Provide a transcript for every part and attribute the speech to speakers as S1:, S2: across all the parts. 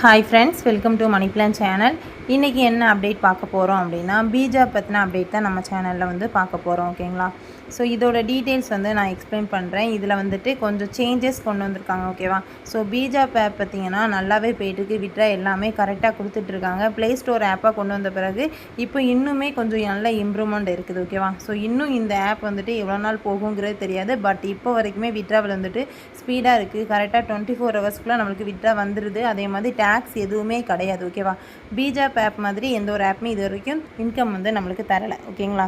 S1: hi friends welcome to money plan channel இன்றைக்கி என்ன update பார்க்க போகிறோம் அப்படின்னா பீஜா பற்றின அப்டேட் தான் நம்ம சேனலில் வந்து பார்க்க போகிறோம் ஓகேங்களா ஸோ இதோட டீட்டெயில்ஸ் வந்து நான் எக்ஸ்பிளைன் பண்ணுறேன் இதில் வந்துட்டு கொஞ்சம் சேஞ்சஸ் கொண்டு வந்திருக்காங்க ஓகேவா ஸோ பீஜா ஆப் பார்த்தீங்கன்னா நல்லாவே போயிட்டுருக்கு. விட்ரா எல்லாமே கரெக்டாக கொடுத்துட்ருக்காங்க ப்ளே ஸ்டோர் ஆப்பாக கொண்டு வந்த பிறகு இப்போ இன்னுமே கொஞ்சம் நல்ல இம்ப்ரூவ்மெண்ட் இருக்குது ஓகேவா ஸோ இன்னும் இந்த ஆப் வந்துட்டு எவ்வளோ நாள் போகுங்கிறது தெரியாது. பட் இப்போ வரைக்குமே விட்ராவில் வந்துட்டு ஸ்பீடாக இருக்குது கரெக்டாக டுவெண்ட்டி ஃபோர் ஹவர்ஸ்க்குள்ளே நம்மளுக்கு விட்ரா வந்துடுது அதே மாதிரி டேக்ஸ் எதுவுமே கிடையாது ஓகேவா பீஜா ஆப் மாதிரி எந்த ஒரு ஆப்புமே இது வரைக்கும் இன்கம் வந்து நம்மளுக்கு தரலை ஓகேங்களா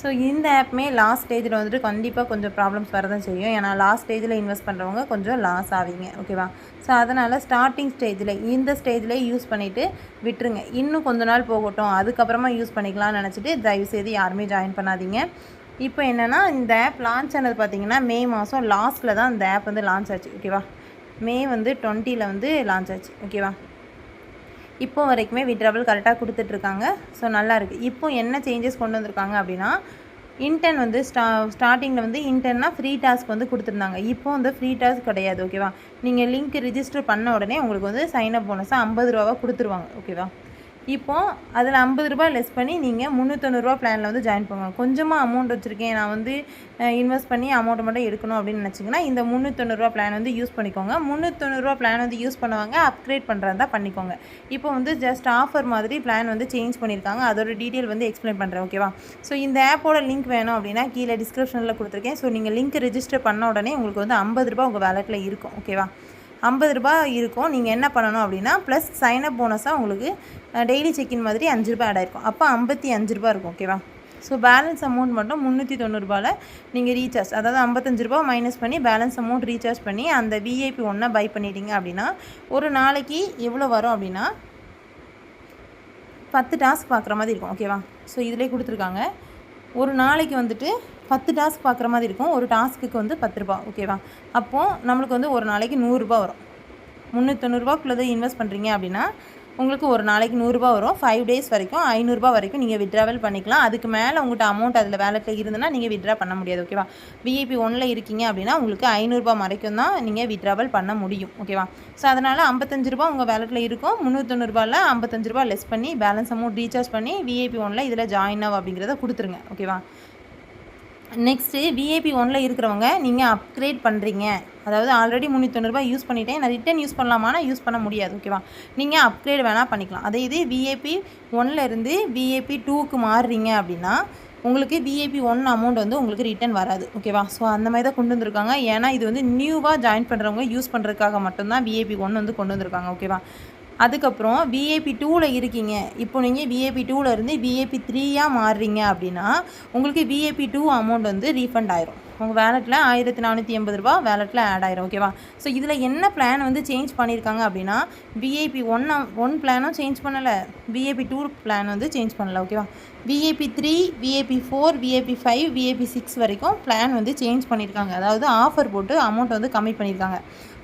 S1: ஸோ இந்த ஆப்புமே லாஸ்ட் ஸ்டேஜில் வந்துட்டு கண்டிப்பாக கொஞ்சம் ப்ராப்ளம்ஸ் வரதான் செய்யும். ஏன்னா லாஸ்ட் ஸ்டேஜில் இன்வெஸ்ட் பண்ணுறவங்க கொஞ்சம் லாஸ் ஆவீங்க ஓகேவா ஸோ அதனால் ஸ்டார்டிங் ஸ்டேஜில் இந்த ஸ்டேஜில் யூஸ் பண்ணிவிட்டு விட்டுருங்க. இன்னும் கொஞ்ச நாள் போகட்டும் அதுக்கப்புறமா யூஸ் பண்ணிக்கலாம்னு நினச்சிட்டு தயவுசெய்து யாருமே ஜாயின் பண்ணாதீங்க. இப்போ என்னென்னா இந்த ஆப் லான்ச் ஆனது பார்த்தீங்கன்னா மே மாதம் லாஸ்ட்டில் தான் இந்த ஆப் வந்து லான்ச் ஆச்சு ஓகேவா மே வந்து டுவெண்ட்டியில் வந்து லான்ச் ஆச்சு ஓகேவா இப்போ வரைக்குமே விட்ராவல் கரெக்டாக கொடுத்துட்ருக்காங்க. ஸோ நல்லாயிருக்கு இப்போ என்ன சேஞ்சஸ் கொண்டு வந்திருக்காங்க அப்படின்னா இன்டர்ன் வந்து ஸ்டா ஸ்டார்டிங்கில் வந்து இன்டர்ன்னா ஃப்ரீ டாஸ்க் வந்து கொடுத்துருந்தாங்க. இப்போ வந்து ஃப்ரீ டாஸ்க் கிடையாது ஓகேவா நீங்கள் லிங்க் ரிஜிஸ்டர் பண்ண உடனே உங்களுக்கு வந்து சைன் அப் போனஸாக ஐம்பது ரூபாவாக கொடுத்துருவாங்க ஓகேவா இப்போது அதில் ஐம்பது ரூபாய் லெஸ் பண்ணி நீங்கள் முந்நூற்றொண்ணூறுவா பிளானில் வந்து ஜாயின் பண்ணுவாங்க கொஞ்சமாக அமௌண்ட் வச்சுருக்கேன். நான் வந்து இன்வெஸ்ட் பண்ணி அமௌண்ட்டை மட்டும் எடுக்கணும் அப்படின்னு நினச்சிங்கன்னா இந்த முந்நூற்றொண்ணூறுவா பிளான் வந்து யூஸ் பண்ணிக்கோங்க. முந்நூற்றொண்ணூறுவா பிளான் வந்து யூஸ் பண்ணுவாங்க அப்கிரேட் பண்ணுறதா பண்ணிக்கோங்க. இப்போ வந்து ஜஸ்ட் ஆஃபர் மாதிரி பிளான் வந்து சேஞ்ச் பண்ணியிருக்காங்க. அதோட டீட்டெயில் வந்து எக்ஸ்பிளைன் பண்ணுறேன் ஓகேவா ஸோ இந்த ஆப்போட லிங்க் வேணும் அப்படின்னா கீழே டிஸ்கிரிப்ஷனில் கொடுத்துருக்கேன். ஸோ நீங்கள் லிங்க் ரெஜிஸ்டர் பண்ண உடனே உங்களுக்கு வந்து ஐம்பது ரூபா உங்கள் வேலெட்டில் இருக்கும் ஓகேவா ஐம்பது ரூபாய் இருக்கும். நீங்கள் என்ன பண்ணணும் அப்படின்னா ப்ளஸ் சைனப் போனஸாக உங்களுக்கு டெய்லி செக்இன் மாதிரி அஞ்சு ரூபாய் ஆட் ஆயிருக்கும். அப்போ ஐம்பத்தி அஞ்சு ரூபா இருக்கும் ஓகேவா ஸோ பேலன்ஸ் அமௌண்ட் மட்டும் முந்நூற்றி தொண்ணூறுபாவில் நீங்கள் ரீசார்ஜ் அதாவது ஐம்பத்தஞ்சு ரூபா மைனஸ் பண்ணி பேலன்ஸ் அமௌண்ட் ரீசார்ஜ் பண்ணி அந்த விஐபி ஒன்றா பை பண்ணிட்டீங்க அப்படின்னா ஒரு நாளைக்கு எவ்வளோ வரும் அப்படின்னா பத்து டாஸ்க் பார்க்குற மாதிரி இருக்கும் ஓகேவா ஸோ இதிலே கொடுத்துருக்காங்க. ஒரு நாளைக்கு வந்துட்டு பத்து டாஸ்க் பார்க்குற மாதிரி இருக்கும். ஒரு டாஸ்க்குக்கு வந்து பத்து ரூபா. ஓகேவா அப்போது நம்மளுக்கு வந்து ஒரு நாளைக்கு நூறுரூபா வரும். முந்நூற்றொண்ணூறுபாக்குள்ளதை இன்வெஸ்ட் பண்ணுறீங்க அப்படின்னா உங்களுக்கு ஒரு நாளைக்கு நூறுரூபா வரும். ஃபைவ் டேஸ் வரைக்கும் ஐநூறுரூபா வரைக்கும் நீங்கள் விட்ராவல் பண்ணிக்கலாம். அதுக்கு மேலே உங்கள்கிட்ட அமௌண்ட் அதில் வேலட்டில் இருந்ததுன்னா நீங்கள் விட்ரா பண்ண முடியாது. ஓகேவா விஐபி ஒன்றில் இருக்கீங்க அப்படின்னா உங்களுக்கு ஐநூறுரூபா வரைக்கும் தான் நீங்கள் விட்ராவல் பண்ண முடியும். ஓகேவா ஸோ அதனால் ஐம்பத்தஞ்சு ரூபா உங்கள் வேலட்டில் இருக்கும். முந்நூற்றொண்ணூறுபாவில் ஐம்பத்தஞ்சு ரூபா லெஸ் பண்ணி பேலன்ஸ் அமௌண்ட் ரீசார்ஜ் பண்ணி விஐபி ஒன்றில் இதில் ஜாயின் ஆகும் அப்படிங்கிறத கொடுத்துருங்க. ஓகேவா நெக்ஸ்ட்டு விஐபி ஒனில் இருக்கிறவங்க நீங்கள் அப்கிரேட் பண்ணுறீங்க அதாவது ஆல்ரெடி முந்நூற்றொண்ணூறுபா யூஸ் பண்ணிட்டேன். நான் ரிட்டன் யூஸ் பண்ணலாமானா யூஸ் பண்ண முடியாது ஓகேவா நீங்கள் அப்கிரேட் வேணால் பண்ணிக்கலாம். அதே இது விஏபி இருந்து விஏபி டூக்கு மாறுறீங்க அப்படின்னா உங்களுக்கு விஏபி ஒன் அமௌண்ட் வந்து உங்களுக்கு ரிட்டன் வராது ஓகேவா ஸோ அந்த மாதிரி தான் கொண்டு வந்திருக்காங்க. ஏன்னா இது வந்து நியூவாக ஜாயின் பண்ணுறவங்க யூஸ் பண்ணுறதுக்காக மட்டும்தான் விஏபி ஒன் வந்து கொண்டு வந்திருக்காங்க ஓகேவா அதுக்கப்புறம் விஏபி டூவில் இருக்கீங்க. இப்போ நீங்கள் விஏபி டூவில் இருந்து விஏபி த்ரீயாக மாறுறீங்க அப்படின்னா உங்களுக்கு விஏபி டூ அமௌண்ட் வந்து ரீஃபண்ட் ஆயிரும். உங்கள் வேலெட்டில் ஆயிரத்தி நானூற்றி எண்பது ரூபா வேலெட்டில் ஆட் ஆயிரும் ஓகேவா ஸோ இதில் என்ன பிளான் வந்து சேஞ்ச் பண்ணியிருக்காங்க அப்படின்னா விஐபி ஒன் ஒன் பிளானும் சேஞ்ச் பண்ணலை. விஐபி டூ பிளான் வந்து சேஞ்ச் பண்ணலை ஓகேவா VIP three VIP four VIP five VIP six வரைக்கும் பிளான் வந்து சேஞ்ச் பண்ணியிருக்காங்க அதாவது ஆஃபர் போட்டு அமௌண்ட் வந்து கம்மி பண்ணியிருக்காங்க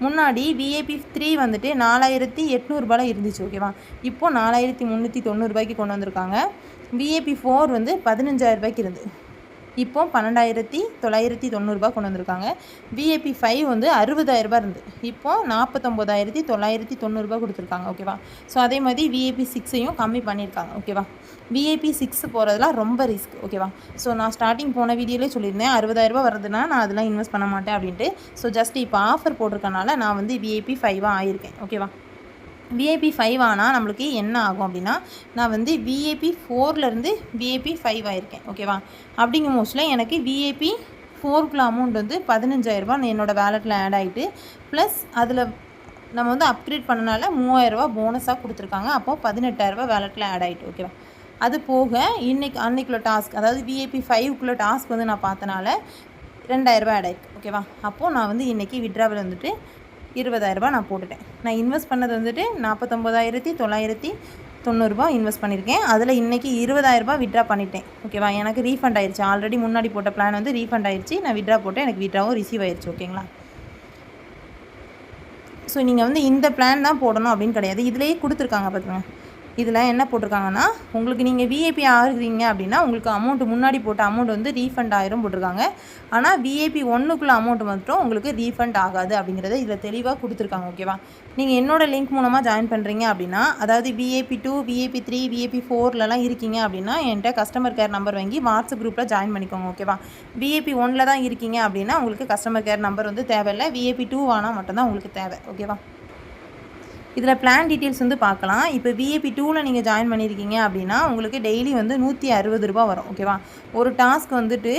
S1: முன்னாடி விஏபி த்ரீ வந்துட்டு நாலாயிரத்தி எட்நூறுபாயில் இருந்துச்சு ஓகேவா இப்போது நாலாயிரத்தி முந்நூற்றி தொண்ணூறுபாய்க்கு கொண்டு வந்திருக்காங்க. விஏபி ஃபோர் வந்து பதினஞ்சாயிரம் ரூபாய்க்கு இருந்து இப்போ பன்னெண்டாயிரத்தி தொள்ளாயிரத்தி தொண்ணூறுபா கொண்டு வந்திருக்காங்க. விஏபி ஃபைவ் வந்து அறுபதாயிரரூபா இருந்து. இப்போ நாற்பத்தொம்போதாயிரத்தி தொள்ளாயிரத்தி தொண்ணூறுபா கொடுத்துருக்காங்க ஓகேவா ஸோ அதே மாதிரி விஏபி சிக்ஸையும் கம்மி பண்ணியிருக்காங்க ஓகேவா விஏபி சிக்ஸ் போகிறதுலாம் ரொம்ப ரிஸ்க் ஓகேவா ஸோ நான் ஸ்டார்டிங் போன வீடியோலேயே சொல்லியிருந்தேன் அறுபதாயிரரூபா வருதுன்னா நான் அதெல்லாம் இன்வெஸ்ட் பண்ண மாட்டேன் அப்படின்ட்டு. ஸோ ஜஸ்ட் இப்போ ஆஃபர் போட்டிருக்கனால நான் வந்து விஏபி ஃபைவாக ஆயிருக்கேன் ஓகேவா விஐபி ஃபைவ் ஆனால் நம்மளுக்கு என்ன ஆகும் அப்படின்னா நான் வந்து விஏபி ஃபோர்லேருந்து விஏபி ஃபைவ் ஆயிருக்கேன் ஓகேவா அப்படிங்கும் மோஸ்டில் எனக்கு விஏபி ஃபோருக்குள்ள அமௌண்ட் வந்து பதினஞ்சாயிரரூபா என்னோடய வேலெட்டில் ஆட் ஆகிட்டு ப்ளஸ் அதில் நம்ம வந்து அப்கிரேட் பண்ணனால மூவாயிரரூபா போனஸாக கொடுத்துருக்காங்க. அப்போது பதினெட்டாயிரரூபா வேலெட்டில் ஆட் ஆகிட்டு ஓகேவா அது போக இன்றைக்கி அன்னைக்குள்ள டாஸ்க் அதாவது விஏபி ஃபைவ்க்குள்ளே டாஸ்க் வந்து நான் பார்த்தனால ரெண்டாயிரரூபா ஆட் ஆயிருக்கு ஓகேவா அப்போது நான் வந்து இன்றைக்கி விட்ராவில் வந்துட்டு இருபதாயிரரூபா நான் போட்டுட்டேன். நான் இன்வெஸ்ட் பண்ணது வந்துட்டு நாற்பத்தொம்போதாயிரத்தி தொள்ளாயிரத்தி தொண்ணூறுரூபா இன்வெஸ்ட் பண்ணியிருக்கேன். அதில் இன்றைக்கி இருபதாயிரரூபா விட்ரா பண்ணிட்டேன். ஓகேவா எனக்கு ரீஃபண்ட் ஆயிடுச்சு ஆல்ரெடி முன்னாடி போட்ட பிளான் வந்து ரீஃபண்ட் ஆயிடுச்சு நான் விட்ரா போட்டேன். எனக்கு விட்ராவும் ரிசீவ் ஆயிடுச்சு ஓகேங்களா ஸோ நீங்கள் வந்து இந்த பிளான் தான் போடணும் அப்படின்னு கிடையாது. இதிலேயே கொடுத்துருக்காங்க பார்த்துங்க இதில் என்ன போட்டிருக்காங்கன்னா உங்களுக்கு நீங்கள் விஐபி ஆகுறீங்க அப்படின்னா உங்களுக்கு அமௌண்ட் முன்னாடி போட்ட அமௌண்ட் வந்து ரீஃபண்ட் ஆயிரும் போட்டிருக்காங்க. ஆனால் விஐபி ஒன்றுக்குள்ள அமௌண்ட் மட்டும் உங்களுக்கு ரீஃபண்ட் ஆகாது அப்படிங்கிறத இதில் தெளிவாக கொடுத்துருக்காங்க ஓகேவா நீங்கள் என்னோட லிங்க் மூலமாக ஜாயின் பண்ணுறீங்க அப்படின்னா அதாவது VIP two VIP three VIP ஃபோர்லலாம் இருக்கீங்க அப்படின்னா என்கிட்ட கஸ்டமர் கேர் நம்பர் வாங்கி வாட்ஸ்அப் குரூப்பில் ஜாயின் பண்ணிக்கோங்க ஓகேவா விஐபி ஒனில் தான் இருக்கீங்க அப்படின்னா உங்களுக்கு கஸ்டமர் கேர் நம்பர் வந்து தேவையில்லை. விஏபி டூ ஆனால் மட்டும்தான் உங்களுக்கு தேவை ஓகேவா இதில் பிளான் டீட்டெயில்ஸ் வந்து பார்க்கலாம். இப்போ விஏபி டூவில் நீங்கள் ஜாயின் பண்ணியிருக்கீங்க அப்படின்னா உங்களுக்கு டெய்லி வந்து நூற்றி அறுபது ரூபா வரும் ஓகேவா ஒரு டாஸ்க் வந்துட்டு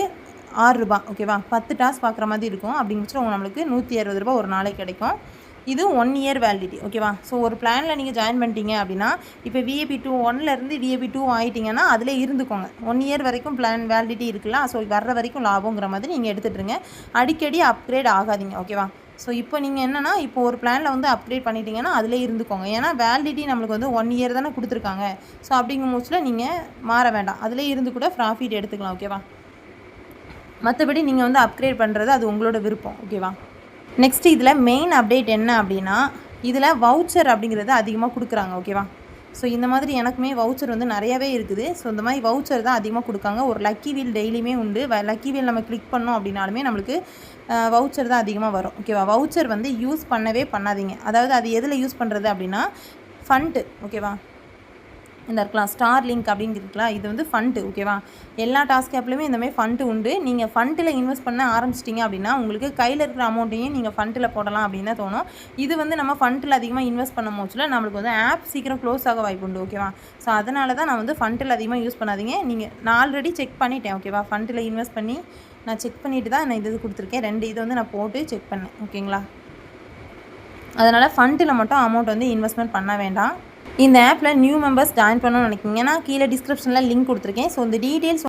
S1: ஆறு ரூபா ஓகேவா பத்து டாஸ்க் பார்க்குற மாதிரி இருக்கும். அப்படிங்கிற நம்மளுக்கு நூற்றி அறுபது ரூபா ஒரு நாளைக்கு கிடைக்கும். இது ஒன் இயர் வேலிடிட்டி ஓகேவா ஸோ ஒரு பிளானில் நீங்கள் ஜாயின் பண்ணிட்டீங்க அப்படின்னா இப்போ விஏபி டூ ஒன்லேருந்து விஏபி டூ ஆகிட்டிங்கன்னா அதில் இருந்துக்கோங்க. ஒன் இயர் வரைக்கும் பிளான் வேலிடிட்டி இருக்குல்ல? ஸோ வர்ற வரைக்கும் லாபங்கிற மாதிரி நீங்கள் எடுத்துகிட்ருங்க அடிக்கடி அப்கிரேட் ஆகாதீங்க ஓகேவா ஸோ இப்போ நீங்கள் என்னென்னா இப்போ ஒரு பிளானில் வந்து அப்டேட் பண்ணிட்டீங்கன்னா அதிலே இருந்துக்கோங்க. ஏன்னா வேலிடிட்டி நம்மளுக்கு வந்து ஒன் இயர் தானே கொடுத்துருக்காங்க. ஸோ அப்படிங்கும் போச்சில் நீங்கள் மாற வேண்டாம். அதிலே இருந்து கூட ப்ராஃபிட் எடுத்துக்கலாம் ஓகேவா மற்றபடி நீங்கள் வந்து அப்கிரேட் பண்ணுறது அது உங்களோட விருப்பம் ஓகேவா நெக்ஸ்ட் இதில் மெயின் அப்டேட் என்ன அப்படின்னா இதில் வவுச்சர் அப்படிங்கிறது அதிகமாக கொடுக்குறாங்க ஓகேவா ஸோ இந்த மாதிரி எனக்குமே வவுச்சர் வந்து நிறையவே இருக்குது. ஸோ இந்த மாதிரி வவுச்சர் தான் அதிகமாக கொடுக்காங்க. ஒரு லக்கி வீல் டெய்லியுமே உண்டு. லக்கி வீல் நம்ம கிளிக் பண்ணோம் அப்படின்னாலுமே நம்மளுக்கு வவுச்சர் தான் அதிகமாக வரும். ஓகேவா வவுச்சர் வந்து யூஸ் பண்ணவே பண்ணாதீங்க. அதாவது அது எதில் யூஸ் பண்ணுறது அப்படின்னா ஃபண்ட்டு ஓகேவா இந்த இருக்கலாம் ஸ்டார் லிங்க் அப்படின்னு இருக்கலாம் இது வந்து ஃபண்டு ஓகேவா எல்லா டாஸ்க் ஆப்லையுமே இந்தமாதிரி ஃபண்டு உண்டு. நீங்கள் ஃபண்டில் இன்வெஸ்ட் பண்ண ஆரம்பிச்சிட்டிங்க அப்படின்னா உங்களுக்கு கையில் இருக்கிற அமௌண்ட்டையும் நீங்கள் ஃபண்டில் போடலாம் அப்படின்னு தோணும். இது வந்து நம்ம ஃபண்டில் அதிகமாக இன்வெஸ்ட் பண்ணும் போச்சுல நம்மளுக்கு வந்து ஆப் சீக்கிரம் க்ளோஸ் ஆக வாய்ப்பு உண்டு ஓகேவா ஸோ அதனால தான் நான் வந்து ஃபண்டில் அதிகமாக யூஸ் பண்ணாதீங்க. நீங்கள் நான் ஆல்ரெடி செக் பண்ணிட்டேன் ஓகேவா ஃபண்டில் இன்வெஸ்ட் பண்ணி நான் செக் பண்ணிவிட்டு தான் நான் இது கொடுத்துருக்கேன். ரெண்டு இது வந்து நான் போட்டு செக் பண்ணேன் ஓகேங்களா அதனால் ஃபண்டில் மட்டும் அமௌண்ட் வந்து இன்வெஸ்ட்மெண்ட் பண்ண வேண்டாம். இந்த ஆப்பில் நியூ மெம்பர்ஸ் ஜாயின் பண்ணணும்னு நினைக்கிங்கன்னா கீழே டிஸ்கிரிப்ஷனில் லிங்க் கொடுத்துருக்கேன். ஸோ இந்த டீட்டெயில்ஸ்